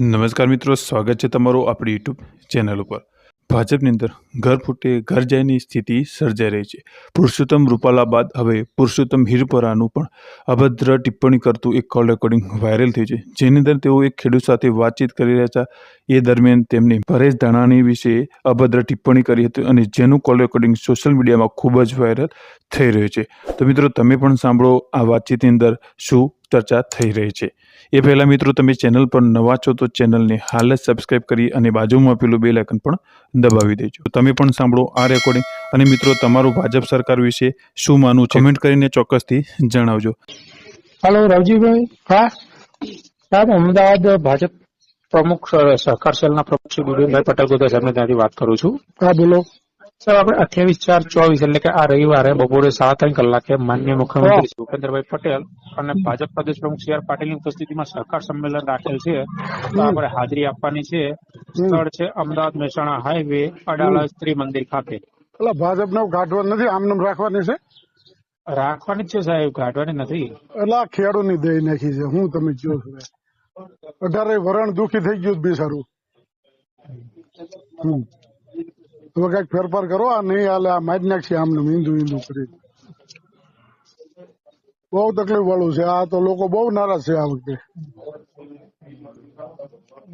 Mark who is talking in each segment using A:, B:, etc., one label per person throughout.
A: નમસ્કાર મિત્રો, સ્વાગત છે તમારું આપણી યુટ્યુબ ચેનલ ઉપર. ભાજપની અંદર ઘર ફૂટે, ઘર જાયની સ્થિતિ સર્જાઈ રહી છે. પુરુષોત્તમ રૂપાલા બાદ હવે પુરુષોત્તમ હિરપરાનું પણ અભદ્ર ટિપ્પણી કરતું એક કોલ રેકોર્ડિંગ વાયરલ થયું છે. જેની અંદર તેઓ એક ખેડૂત સાથે વાતચીત કરી રહ્યા હતા. એ દરમિયાન તેમણે પરેશ ધાણાની વિશે અભદ્ર ટિપ્પણી કરી હતી અને જેનું કોલ રેકોર્ડિંગ સોશિયલ મીડિયામાં ખૂબ જ વાયરલ થઈ રહ્યું છે. તો મિત્રો, તમે પણ સાંભળો આ વાતચીતની અંદર શું ચર્ચા થઈ રહી છે. એ પહેલાં મિત્રો તમે ચેનલ પર નવા છો તો ચેનલને હાલ જ સબસ્ક્રાઈબ કરી અને બાજુમાં આપેલું બેલ આઇકન પણ દબાવી દેજો. તમે પણ સાંભળો આ રેકોર્ડિંગ અને મિત્રો તમારું ભાજપ સરકાર વિશે શું માનવું છે? કમેન્ટ કરીને ચોક્કસથી જણાવજો.
B: હેલો રાવજીભાઈ. હા. સાહેબ અમદાવાદ ભાજપ પ્રમુખ સહકાર સેલના પ્રમુખ શ્રી બિપિનભાઈ પટેલ ગોતા સાહેબને ત્યાંથી વાત કરું છું. હા બોલો. સર આપણે અઠ્યાવીસ ચાર ચોવીસ એટલે કે આ રવિવારે બપોરે સાડા ત્રણ કલાકે માન્ય મુખ્યમંત્રી ભૂપેન્દ્રભાઈ પટેલ અને ભાજપ પ્રદેશ પ્રમુખ સી આર પાટીલની ઉપસ્થિતિમાં સહકાર સંમેલન રાખેલ છે. તો આપણે હાજરી આપવાની છે. સ્થળ છે અમદાવાદ મહેસાણા હાઈવે અડાલજ સ્ત્રી મંદિર ખાતે.
C: એટલે ભાજપને કાઢવા નથી? આમનામ રાખવાની છે?
B: રાખવાની છે સાહેબ ગાંઠવાની નથી.
C: એટલે આ ખેડૂની દઈ નાખી છે. હું તમે જો અઢારે વરણ દુખી થઈ ગયું બી હમ. હવે કંઈક ફેરફાર કરો આ નહીં હાલે આ મારી નાખશે આમને હિન્દુ હિન્દુ કરી બહુ તકલીફ વાળું છે આ તો લોકો બહુ નારાજ છે આ વખતે.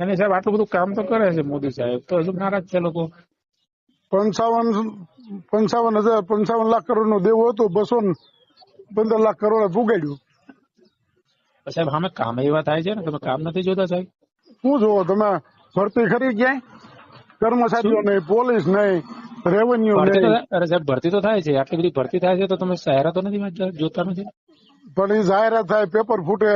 B: અને સાહેબ આટલું બધું કામ તો કરે છે મોદી સાહેબ તો હજુ નારાજ છે લોકો.
C: પંચાવન પંચાવન હજાર પંચાવન લાખ કરોડનું દેવું હતું બસો પંદર લાખ કરોડ પુગાડ્યું
B: સાહેબ સામે કામ એવા થાય છે ને તમે કામ નથી જોતા સાહેબ?
C: શું જોવો તમે? ફરતી ખરી ક્યાંય? કર્મચારીઓ નહીં પોલીસ નહીં રેવન્યુ
B: અરે સાહેબ ભરતી તો થાય છે. આટલી બધી ભરતી થાય છે તો તમે જાહેરાતો નથી જોતા નથી?
C: પણ એ જાહેરાત થાય પેપર ફૂટે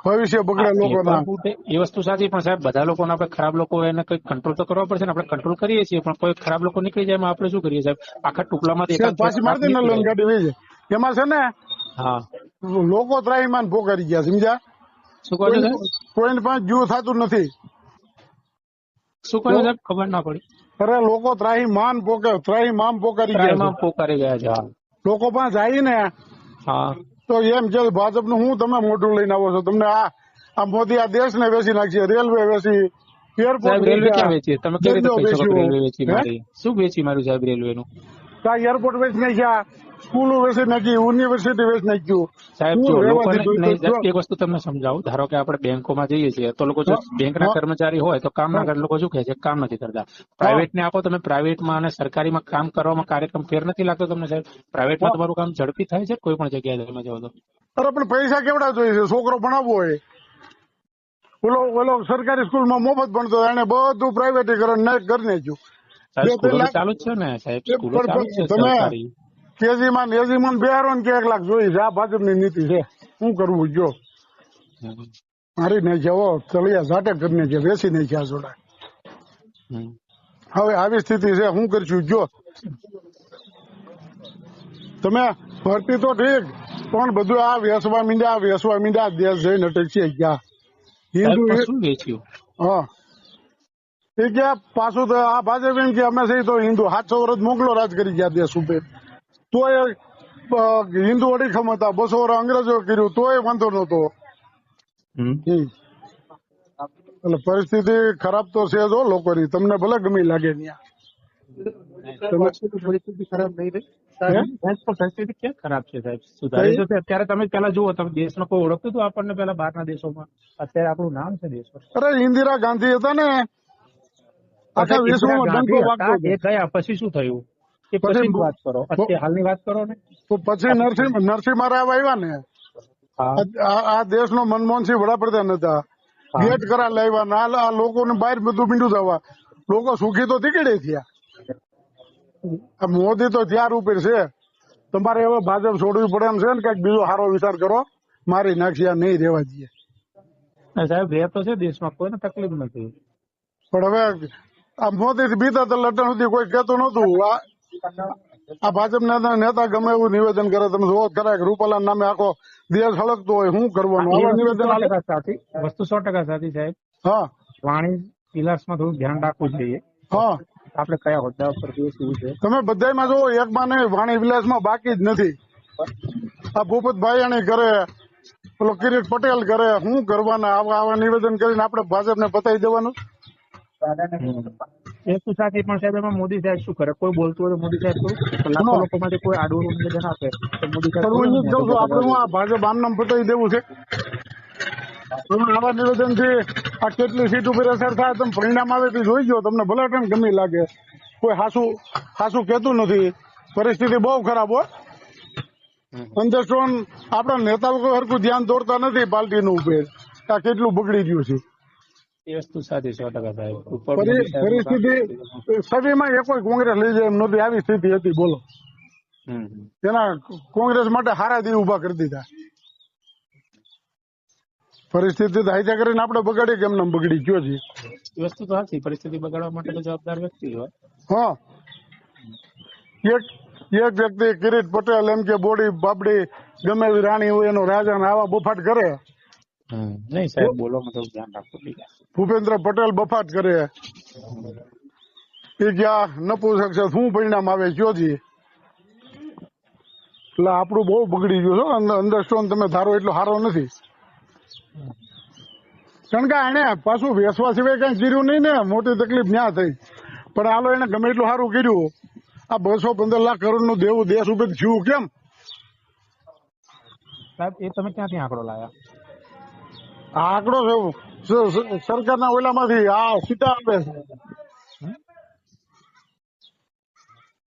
C: ભવિષ્ય બગડે લોકોના.
B: એ વસ્તુ સાચી પણ સાહેબ બધા લોકોને આપણે ખરાબ લોકો એને કઈ કંટ્રોલ તો કરવા પડશે ને આપણે કંટ્રોલ કરીએ છીએ પણ કોઈ ખરાબ લોકો નીકળી જાય આપણે શું કરીએ સાહેબ? આખા ટુકડામાં
C: પાછી મારતી ને લોન ગાડી જાય. એમાં છે ને
B: હા.
C: લોકો ત્રાહીમાન પોકારી ગયા સમજ્યા?
B: શું કહો છો
C: કોઈને પાંચ જીવ થતું નથી.
B: શું કહો સાહેબ? ખબર ના પડી.
C: અરે લોકો ત્રાહીમાન પોકે ત્રાહીમામ પોકારી ગયા.
B: પોકારી ગયા છે
C: લોકો પાસે જાય ને
B: હા.
C: તો એમ કે ભાજપનું હું તમે મોઢું લઈને આવો છો? તમને આ આ મોદી આ દેશ ને વેચી નાખશે રેલવે વેચી
B: એરપોર્ટ રેલવે ક્યાં વેચી? તમે કેવી રીતે કહી શકો રેલવે વેચી મારી? શું વેચી મારું સાહેબ રેલવે નું
C: એરપોર્ટ વેચી નાખ્યા. સ્કૂલો વેચી નાખી યુનિવર્સિટી વેચી નાખ્યું.
B: સાહેબ જો લોકોને. એક વસ્તુ તમને સમજાવું. ધારો કે આપણે બેંકોમાં જઈએ છીએ તો લોકો જો બેંકના કર્મચારી હોય તો કામ ના કરે લોકો શું કહે છે? કામ નથી કરતા. પ્રાઇવેટને આપો તમે પ્રાઇવેટમાં અને સરકારીમાં કામ કરવામાં કાર્યક્રમ ફેર નથી લાગતો તમને સાહેબ? પ્રાઇવેટમાં તમારું કામ ઝડપી થાય છે? કોઈ પણ જગ્યાએ તમે જાઓ તો.
C: અરે પણ પૈસા કેવડા જોઈએ છે? છોકરો ભણાવવો હોય. ઓલો ઓલો સરકારી સ્કૂલમાં મફત ભણતો એને બધું પ્રાઇવેટીકરણ ને કરી નાખ્યું.
B: ચાલુ જ છે ને સાહેબ? સ્કૂલો ચાલુ છે સરકારી.
C: કેજીમાં ને એજીમાં ને બિહારો કે એક લાખ જોઈ છે. આ ભાજપની નીતિ છે. શું કરવું જો. મારી નાખ્યા હો તળિયા ઝાટે કરી બેસી નહીં નાખ્યા જોડા હવે આવી સ્થિતિ છે. શું કરશું? જો. તમે ભરતી તો ઠીક પણ બધું આ વેસવા મીંડ્યા વેસવા મીંડ્યા દેશ જઈને અટકશે ગયા હિન્દુ હા. એ કે પાછું તો આ ભાજપ એમ કે અમે છે તો હિન્દુ સાતસો વર્ષ મોકલો રાજ કરી ગયા દેશ ઉપર. તો એ હિન્દુ અડીખમ હતા બસો વર્ષ અંગ્રેજો કર્યું તોય વાંધો નતો એટલે પરિસ્થિતિ ખરાબ તો છે જો લોકોની તમને ભલે ગમી લાગે ત્યાં.
B: અત્યારે તમે પેલા જુઓ તમે દેશમાં કોઈ ઓળખતું હતું આપણને પેલા બહારના દેશોમાં? અત્યારે આપણું નામ છે દેશમાં.
C: અરે ઇન્દિરા ગાંધી હતા ને? આખા વિશ્વમાં
B: પછી શું થયું? એ
C: પછી
B: પછી વાત કરો અત્યારે હાલની વાત કરો ને?
C: તો પછી નરસિંહ નરસિંહ રાવ આવ્યા ને. આ આ દેશનો મનમોહનસિંહ વડાપ્રધાન હતા. ગેટ કરા લાવ્યા ના આ લોકોને બહાર બધું મીંડું થવા. લોકો સુખી તો તીકડે થયા. મોદી તો ત્યાર ઉપર છે. તમારે હવે ભાજપ છોડવી પડે એમ છે ને કંઈક બીજો સારો વિચાર કરો. મારી નાખી આ નહીં રહેવા દઈએ.
B: સાહેબ રહે તો છે દેશમાં કોઈને તકલીફ નથી.
C: પણ હવે આ મોદી બીતા તો લટણ સુધી કોઈ કહેતું નતું આ આ ભાજપ નેતા ગમે એવું નિવેદન કરે તમે જોવો જ ખરા કે રૂપાલા નામે આખો દેશ હળગતો હોય શું કરવાનું? આવા નિવેદન
B: સો સાચી વસ્તુ સો ટકા સાચી સાહેબ.
C: હા.
B: વાણી વિલાસમાં થોડું ધ્યાન રાખવું જોઈએ.
C: હા.
B: આપણે કયા હોદ્દા ઉપર શું છે?
C: તમે બધાયમાં જો એકમાં નહીં વાણી વિલાસમાં બાકી જ નથી. આ ભૂપતભાઈ એને કરે પેલો કિરીટ પટેલ કરે શું કરવાના? આવા આવા નિવેદન કરીને આપણે ભાજપને બતાવી દેવાનું?
B: એ સાથે પણ સાહેબ એમાં મોદી સાહેબ શું કરે? કોઈ બોલતું હોય તો મોદી સાહેબ શું લાખો
C: લોકો
B: માટે કોઈ આડું નિવેદન આપે તો મોદી સાહેબ
C: હું આપણે હું આ ભાજપ આમ નામ બતાવી દેવું છે. તમે આવા નિવેદનથી આ કેટલી સીટ ઉપર અસર થાય તમે પરિણામ આવે તે જોઈ ગયો. તમને ભલે ટાઈમ ગમી લાગે. કોઈ હાસુ હાસુ કહેતું નથી. પરિસ્થિતિ બહુ ખરાબ હોય. અંધસ્ટોન આપણા નેતા લોકો સરખું ધ્યાન દોરતા નથી પાર્ટીનું ઉપર. આ કેટલું બગડી ગયું છે.
B: એ વસ્તુ સાચી સો ટકા સાહેબ. ઉપર
C: પરિસ્થિતિ
B: કામ-
C: સભીમાં એ કોઈ કોંગ્રેસ લઈ જાય એમ નહોતી આવી સ્થિતિ હતી બોલો. તેના કોંગ્રેસ માટે હારા દી ઊભા કરી દીધા. પરિસ્થિતિ તો હાઈજા કરીને આપણે બગાડી કેમ નામ બગડી ગયો છે?
B: વસ્તુ તો સાચી પરિસ્થિતિ બગાડવા માટે તો જવાબદાર વ્યક્તિ હોય.
C: હા. એક એક વ્યક્તિ કિરીટ પટેલ એમ કે બોડી બાબડી ગમે એવી રાણી હોય એનો રાજા ને આવા બફાટ કરે?
B: નહીં સાહેબ બોલો થોડું ધ્યાન રાખવું
C: ભૂપેન્દ્ર પટેલ બફાટ કરે. એ ગયા નપુસક છે? શું પરિણામ આવે? કયો જી? એટલે આપણું બહુ બગડી ગયું છો અંડરસ્ટોન તમે ધારો એટલો સારો નથી. કારણ કે એને પાછું વેસવા સિવાય કઈ કર્યું નહીં ને. મોટી તકલીફ ન્યા થઈ. પણ હાલો એને ગમે એટલું સારું કર્યું. આ બસો પંદર લાખ કરોડનું દેવું દેશ ઉપર થયું કેમ?
B: સાહેબ એ તમે ક્યાંથી આંકડો લાયા?
C: આંકડો છે સરકારના ઓલામાંથી આ સીધા આવે છે.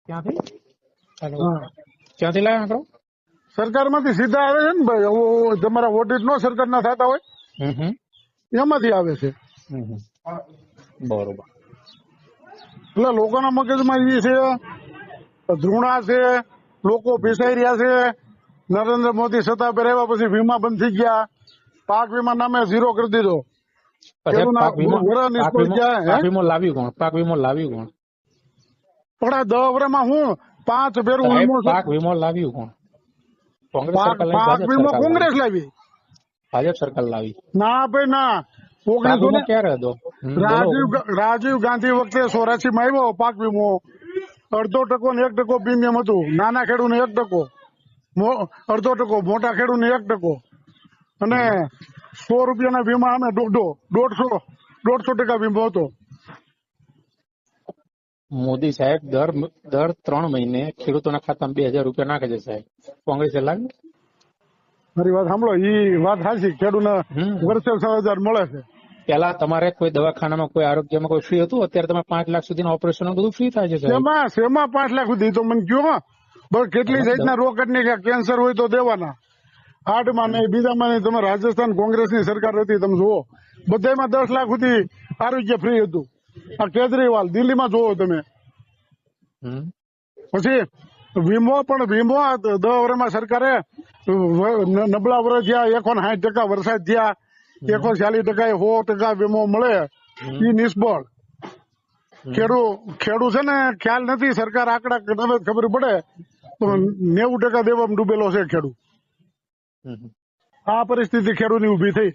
B: ક્યાંથી. ક્યાંથી લાવ્યા આંકડો
C: સરકારમાંથી સીધા આવે છે ને ભાઈ ઓ- તમારા ઓડિટ નો સરકારના થતા હોય. એમાંથી આવે છે.
B: બરોબર.
C: એટલે લોકોના મગજમાં એ છે ધૃણા છે લોકો પીસાઈ રહ્યા છે. નરેન્દ્ર મોદી સત્તા પર આવ્યા પછી વીમા બંધ થઈ ગયા. પાક વીમા નામે ઝીરો કરી દીધો.
B: પાક વીમો? લાવ્યું કોણ? પાક વીમો લાવ્યું કોણ?
C: પણ આ દહ વર્ષમાં હું પાંચ
B: ભેરું
C: વીમો
B: પાક વીમો લાવ્યું કોણ? કોંગ્રેસ
C: પાક
B: લાવી,
C: વીમો કોંગ્રેસ
B: લાવી.
C: લાવી.
B: ભાજપ સરકાર લાવી.
C: ના ભાઈ ના. ઓગણીસો
B: ક્યારે હતો?
C: રાજીવ રાજીવ ગાંધી વખતે સોરાસી માં આવ્યો પાક વીમો. અડધો ટકો ને એક ટકો પ્રીમિયમ હતું. નાના ખેડૂત એક ટકો. મો- અડધો ટકો મોટા ખેડૂત એક ટકો. અને સો રૂપિયાના વીમા અમે દોઢો દોઢસો દોઢસો ટકા વીમો હતો.
B: મોદી સાહેબ દર દર ત્રણ મહિને ખેડૂતોના ખાતામાં બે હજાર રૂપિયા નાખે છે સાહેબ. કોંગ્રેસે લાગે?
C: મારી વાત સાંભળો ઈ વાત સાચી. ખેડૂતને. વર્ષે છ હજાર મળે છે.
B: પેલા તમારે કોઈ દવાખાનામાં કોઈ આરોગ્યમાં કોઈ ફ્રી હતું? અત્યારે તમે પાંચ લાખ સુધીના ઓપરેશન બધું ફ્રી થાય છે
C: શેમાં? શેમાં પાંચ લાખ સુધી? તો મને કયો? બસ કેટલી જાતના રોકડની કેન્સર હોય તો દેવાના. હાર્ટમાં નહીં બીજામાં નહીં. તમે રાજસ્થાન કોંગ્રેસની સરકાર હતી તમે જુઓ. બધામાં દસ લાખ સુધી આરોગ્ય ફ્રી હતું. આ કેજરીવાલ દિલ્હીમાં જુઓ તમે. પછી વીમો પણ વીમો દસ વર્ષમાં સરકારે નબળા વર્ષ થયા એકો સાઠ ટકા વરસાદ થયા. એકો ચાલીસ ટકા સો ટકા વીમો મળે. એ નિષ્ફળ. ખેડૂત ખેડૂત છે ને ખ્યાલ નથી સરકાર આંકડા ખબર પડે તો નેવું ટકા દેવામાં ડૂબેલો છે ખેડૂત. આ પરિસ્થિતિ ખેડૂતની ઊભી થઈ.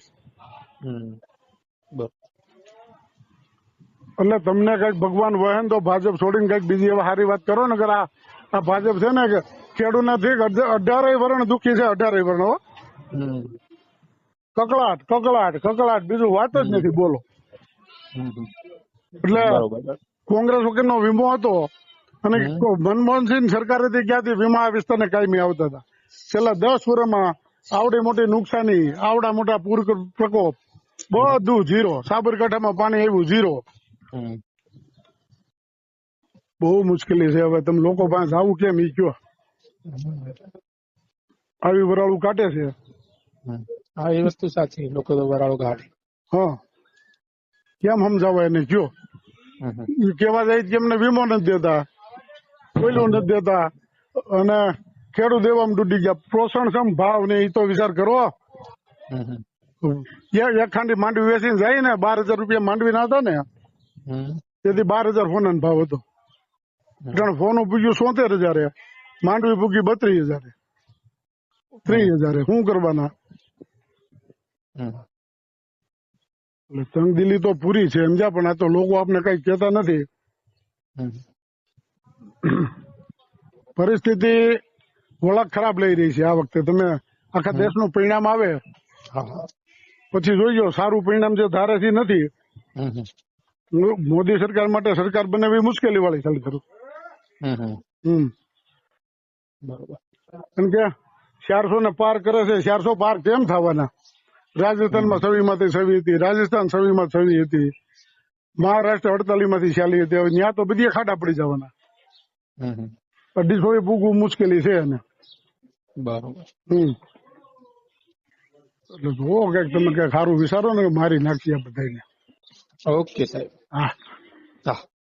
C: એટલે તમને કંઈક ભગવાન વહેન તો ભાજપ છોડીને કંઈક બીજી એવા સારી વાત કરો ને આ આ ભાજપ છે ને કે ખેડૂત ઠીક અઢારે વર્ણ દુખી છે અઢારે વર્ણ હો. કકળાટ કકળાટ કકળાટ બીજું વાત જ નથી બોલો. એટલે કોંગ્રેસ વગર નો વીમો હતો અને મનમોહનસિંહ સરકારે ક્યાંથી વીમા આ વિસ્તારને કાયમી આવતા હતા. છેલ્લા દસ વર્ષમાં આવડી મોટી નુકસાની આવડા મોટા પૂર પ્રકોપ બધું ઝીરો. સાબરકાંઠામાં પાણી આવ્યું ઝીરો. બહુ મુશ્કેલી છે. હવે તમે લોકો પાસે આવું કેમ ઈ કયો? આવી વરાળું કાઢે છે.
B: હા એ વસ્તુ સાચી. લોકો તો વરાળું કાઢે.
C: હા. કેમ સમજાવવા એને કયો. કેવા જાય કે એમને વીમો નથી દેતા કોઈલો નથી દેતા. અને ખેડૂત દેવામાં ડૂબી ગયા. પોષણ સમ ભાવ ને એ તો વિચાર કરો. એક ખાંડી માંડવી વેચીને જાય ને બાર હજાર રૂપિયા માંડવી ના હતા ને તેથી બાર હજાર ફોન ભાવ હતો. કારણ ફોન પૂગ્યું સોતેર હજારે માંડવી પૂગી બત્રીસ હજારે ત્રીસ હજારે. શું કરવાના? તંગદિલી તો પૂરી છે સમજ્યા પણ આ તો લોકો આપને કઈ કહેતા નથી. પરિસ્થિતિ વળાક ખરાબ લઈ રહી છે આ વખતે. તમે આખા દેશનું પરિણામ આવે. પછી જોઈજો સારું પરિણામ જે ધારે છે નથી. મોદી સરકાર માટે સરકાર બનાવવી મુશ્કેલી વાળી ચાલી ખરું.
B: હમ બરોબર.
C: કેમ કે ચારસો ને પાર કરે છે ચારસો પાર કેમ થવાના? રાજસ્થાનમાં છવ્વી માંથી છવ્વી હતી રાજસ્થાન છવ્વી માં છવ્વી હતી મહારાષ્ટ્ર અડતાલીસમાંથી ચાલી હતી હવે ત્યાં તો બધી ખાડા પડી જવાના. અઢીસો એ પૂગવું મુશ્કેલી છે એને.
B: બરોબર.
C: હમ. એટલે જુઓ કંઈક તમે કઈ સારું વિચારો ને મારી નાખીએ બધાને
B: ઓકે સાહેબ.
C: હા.